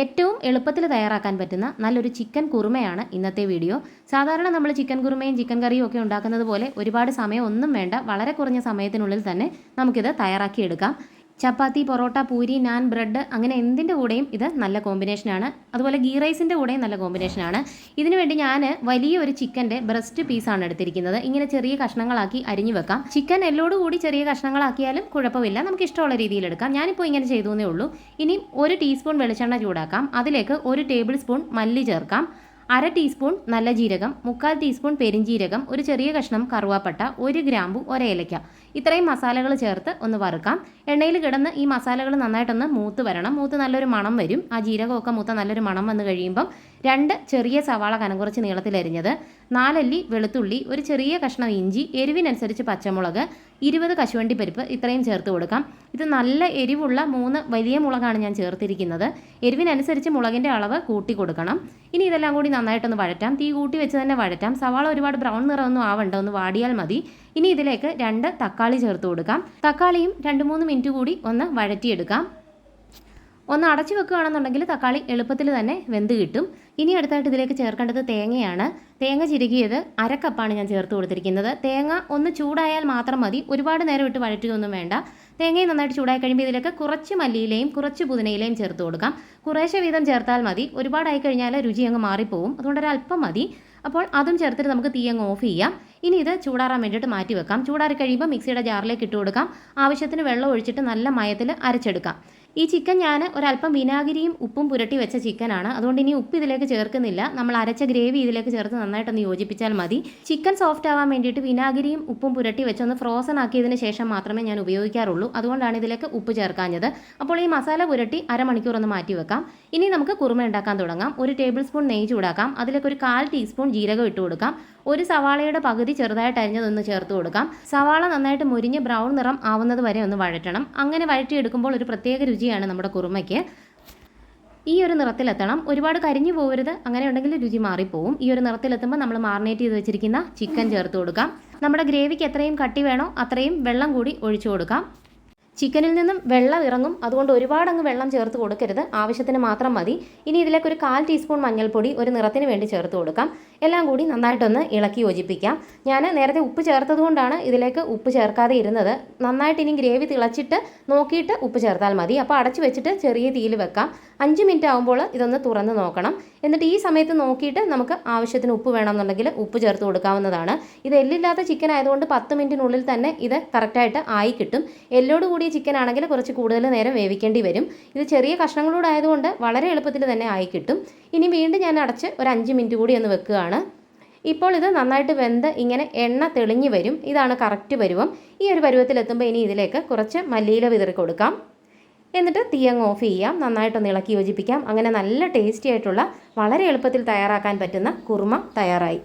ഏറ്റവും എളുപ്പത്തിൽ തയ്യാറാക്കാൻ പറ്റുന്ന നല്ലൊരു ചിക്കൻ കുറുമയാണ് ഇന്നത്തെ വീഡിയോ. സാധാരണ നമ്മൾ ചിക്കൻ കുറുമയും ചിക്കൻ കറിയും ഒക്കെ ഉണ്ടാക്കുന്നത് പോലെ ഒരുപാട് സമയം ഒന്നും വേണ്ട. വളരെ കുറഞ്ഞ സമയത്തിനുള്ളിൽ തന്നെ നമുക്കിത് തയ്യാറാക്കിയെടുക്കാം. ചപ്പാത്തി പൊറോട്ട പൂരി നാൻ ബ്രെഡ് അങ്ങനെ എന്തിന്റെ കൂടെയും ഇത് നല്ല കോമ്പിനേഷനാണ് അതുപോലെ ഗീ റൈസിന്റെ കൂടെയും നല്ല കോമ്പിനേഷനാണ് ഇതിനു വേണ്ടി ഞാൻ വലിയ ഒരു ചിക്കന്റെ ബ്രസ്റ്റ് പീസാണ് എടുത്തിരിക്കുന്നത്. ഇങ്ങനെ ചെറിയ കഷ്ണങ്ങളാക്കി അരിഞ്ഞു വെക്കാം. ചിക്കൻ എല്ലോട് കൂടി ചെറിയ കഷ്ണങ്ങളാക്കിയാലും കുഴപ്പമില്ല. നമുക്ക് ഇഷ്ടമുള്ള രീതിയിൽ എടുക്കാം. ഞാനിപ്പോൾ ഇങ്ങനെ ചെയ്തു എന്നേ ഉള്ളൂ. ഇനി ഒരു ടീസ്പൂൺ വെളിച്ചെണ്ണ ചൂടാക്കാം. അതിലേക്ക് ഒരു ടേബിൾ സ്പൂൺ മല്ലി ചേർക്കാം. അര ടീസ്പൂൺ നല്ല ജീരകം മുക്കാൽ ടീസ്പൂൺ പെരിഞ്ജീരകം ഒരു ചെറിയ കഷ്ണം കറുവാപ്പട്ട ഒരു ഗ്രാമ്പു ഒരേലയ്ക്ക. ഇത്രയും മസാലകൾ ചേർത്ത് ഒന്ന് വറുക്കാം. എണ്ണയിൽ കിടന്ന് ഈ മസാലകൾ നന്നായിട്ടൊന്ന് മൂത്ത് വരണം. മൂത്ത് നല്ലൊരു മണം വരും. ആ ജീരകമൊക്കെ മൂത്ത നല്ലൊരു മണം വന്ന് കഴിയുമ്പം രണ്ട് ചെറിയ സവാള കനം കുറച്ച് നീളത്തിലരിഞ്ഞത് നാലല്ലി വെളുത്തുള്ളി ഒരു ചെറിയ കഷ്ണം ഇഞ്ചി എരിവിനനുസരിച്ച് പച്ചമുളക് ഇരുപത് കശുവണ്ടി പരിപ്പ് ഇത്രയും ചേർത്ത് കൊടുക്കാം. ഇത് നല്ല എരിവുള്ള മൂന്ന് വലിയ മുളകാണ് ഞാൻ ചേർത്തിരിക്കുന്നത്. എരിവിനനുസരിച്ച് മുളകിന്റെ അളവ് കൂട്ടി കൊടുക്കണം. ഇനി ഇതെല്ലാം കൂടി നന്നായിട്ടൊന്ന് വഴറ്റാം. തീ കൂട്ടി വെച്ച് തന്നെ വഴറ്റാം. സവാള ഒരുപാട് ബ്രൗൺ നിറമൊന്നും ആവണ്ട ഒന്ന് വാടിയാൽ മതി. ഇനി ഇതിലേക്ക് രണ്ട് തക്കാളി ചേർത്ത് കൊടുക്കാം. തക്കാളിയും രണ്ട് മൂന്ന് മിനിറ്റ് കൂടി ഒന്ന് വഴറ്റിയെടുക്കാം. ഒന്ന് അടച്ചു വെക്കുകയാണെന്നുണ്ടെങ്കിൽ തക്കാളി എളുപ്പത്തിൽ തന്നെ വെന്ത് കിട്ടും. ഇനി അടുത്തായിട്ട് ഇതിലേക്ക് ചേർക്കേണ്ടത് തേങ്ങയാണ്. തേങ്ങ ചിരുകിയത് അരക്കപ്പാണ് ഞാൻ ചേർത്ത് കൊടുത്തിരിക്കുന്നത്. തേങ്ങ ഒന്ന് ചൂടായാൽ മാത്രം മതി. ഒരുപാട് നേരം ഇട്ട് വഴറ്റുകയൊന്നും വേണ്ട. തേങ്ങയും നന്നായിട്ട് ചൂടായി കഴിയുമ്പോൾ ഇതിലേക്ക് കുറച്ച് മല്ലിയിലയും കുറച്ച് പുതിനയിലയും ചേർത്ത് കൊടുക്കാം. കുറേശ്ശെ വീതം ചേർത്താൽ മതി. ഒരുപാടായി കഴിഞ്ഞാൽ രുചി അങ്ങ് മാറിപ്പോവും. അതുകൊണ്ട് ഒരു അല്പം മതി. അപ്പോൾ അതും ചേർത്തിട്ട് നമുക്ക് തീ അങ്ങ് ഓഫ് ചെയ്യാം. ഇനി ഇത് ചൂടാറാൻ വേണ്ടിയിട്ട് മാറ്റി വെക്കാം. ചൂടാറി കഴിയുമ്പോൾ മിക്സിയുടെ ജാറിലേക്ക് ഇട്ട് കൊടുക്കാം. ആവശ്യത്തിന് വെള്ളം ഒഴിച്ചിട്ട് നല്ല മയത്തിൽ അരച്ചെടുക്കാം. ഈ ചിക്കൻ ഞാൻ ഒരല്പം വിനാഗിരിയും ഉപ്പും പുരട്ടി വെച്ച ചിക്കനാണ്. അതുകൊണ്ട് ഇനി ഉപ്പ് ഇതിലേക്ക് ചേർക്കുന്നില്ല. നമ്മൾ അരച്ച ഗ്രേവി ഇതിലേക്ക് ചേർത്ത് നന്നായിട്ടൊന്ന് യോജിപ്പിച്ചാൽ മതി. ചിക്കൻ സോഫ്റ്റ് ആവാൻ വേണ്ടിയിട്ട് വിനാഗിരിയും ഉപ്പും പുരട്ടി വെച്ചൊന്ന് ഫ്രോസൺ ആക്കിയതിന് ശേഷം മാത്രമേ ഞാൻ ഉപയോഗിക്കാറുള്ളൂ. അതുകൊണ്ടാണ് ഇതിലേക്ക് ഉപ്പ് ചേർക്കാഞ്ഞത്. അപ്പോൾ ഈ മസാല പുരട്ടി അരമണിക്കൂർ ഒന്ന് മാറ്റി വെക്കാം. ഇനി നമുക്ക് കുറുമ ഉണ്ടാക്കാൻ തുടങ്ങാം. ഒരു ടേബിൾ സ്പൂൺ നെയ്യ് ചൂടാക്കാം. അതിലേക്ക് ഒരു കാൽ ടീസ്പൂൺ ജീരകം ഇട്ട് കൊടുക്കാം. ഒരു സവാളയുടെ പകുതി ചെറുതായിട്ട് അരിഞ്ഞതൊന്ന് ചേർത്ത് കൊടുക്കാം. സവാള നന്നായിട്ട് മുരിഞ്ഞ് ബ്രൗൺ നിറം ആവുന്നത് വരെ ഒന്ന് വഴറ്റണം. അങ്ങനെ വഴറ്റിയെടുക്കുമ്പോൾ ഒരു പ്രത്യേക രുചിയാണ് നമ്മുടെ കുറുമയ്ക്ക്. ഈ ഒരു നിറത്തിലെത്തണം. ഒരുപാട് കരിഞ്ഞു പോകരുത് അങ്ങനെ ഉണ്ടെങ്കിൽ രുചി മാറിപ്പോവും. ഈ ഒരു നിറത്തിലെത്തുമ്പോൾ നമ്മൾ മാറിനേറ്റ് ചെയ്ത് വെച്ചിരിക്കുന്ന ചിക്കൻ ചേർത്ത് കൊടുക്കാം. നമ്മുടെ ഗ്രേവിക്ക് എത്രയും കട്ടി വേണോ അത്രയും വെള്ളം കൂടി ഒഴിച്ചു കൊടുക്കാം. ചിക്കനിൽ നിന്നും വെള്ളം ഇറങ്ങും. അതുകൊണ്ട് ഒരുപാട് അങ്ങ് വെള്ളം ചേർത്ത് കൊടുക്കരുത്. ആവശ്യത്തിന് മാത്രം മതി. ഇനി ഇതിലേക്ക് ഒരു കാൽ ടീസ്പൂൺ മഞ്ഞൾപ്പൊടി ഒരു നിറത്തിന് വേണ്ടി ചേർത്ത് കൊടുക്കാം. എല്ലാം കൂടി നന്നായിട്ടൊന്ന് ഇളക്കി യോജിപ്പിക്കാം. ഞാൻ നേരത്തെ ഉപ്പ് ചേർത്തതുകൊണ്ടാണ് ഇതിലേക്ക് ഉപ്പ് ചേർക്കാതെ ഇരുന്നത്. നന്നായിട്ട് ഇനി ഗ്രേവി തിളച്ചിട്ട് നോക്കിയിട്ട് ഉപ്പ് ചേർത്താൽ മതി. അപ്പോൾ അടച്ചു വെച്ചിട്ട് ചെറിയ തീയിൽ വെക്കാം. അഞ്ച് മിനിറ്റ് ആകുമ്പോൾ ഇതൊന്ന് തുറന്ന് നോക്കണം. എന്നിട്ട് ഈ സമയത്ത് നോക്കിയിട്ട് നമുക്ക് ആവശ്യത്തിന് ഉപ്പ് വേണമെന്നുണ്ടെങ്കിൽ ഉപ്പ് ചേർത്ത് കൊടുക്കാവുന്നതാണ്. ഇത് എല്ലില്ലാത്ത ചിക്കൻ ആയതുകൊണ്ട് പത്ത് മിനിറ്റിനുള്ളിൽ തന്നെ ഇത് കറക്റ്റായിട്ട് ആയി കിട്ടും. എല്ലോട് കൂടിയ ചിക്കൻ ആണെങ്കിൽ കുറച്ച് കൂടുതൽ നേരം വേവിക്കേണ്ടി വരും. ഇത് ചെറിയ കഷ്ണങ്ങളോട് ആയതുകൊണ്ട് വളരെ എളുപ്പത്തിൽ തന്നെ ആയി കിട്ടും. ഇനി വീണ്ടും ഞാൻ അടച്ച് ഒരു അഞ്ച് മിനിറ്റ് കൂടി ഒന്ന് വെക്കുകയാണ്. ഇപ്പോൾ ഇത് നന്നായിട്ട് വെന്ത് ഇങ്ങനെ എണ്ണ തെളിഞ്ഞു വരും. ഇതാണ് കറക്റ്റ് പരുവം. ഈ ഒരു പരുവത്തിലെത്തുമ്പോൾ ഇനി ഇതിലേക്ക് കുറച്ച് മല്ലിയില വിതറി കൊടുക്കാം. എന്നിട്ട് തീ അങ്ങ് ഓഫ് ചെയ്യാം. നന്നായിട്ടൊന്ന് ഇളക്കി യോജിപ്പിക്കാം. അങ്ങനെ നല്ല ടേസ്റ്റി ആയിട്ടുള്ള വളരെ എളുപ്പത്തിൽ തയ്യാറാക്കാൻ പറ്റുന്ന കുറുമ തയ്യാറായി.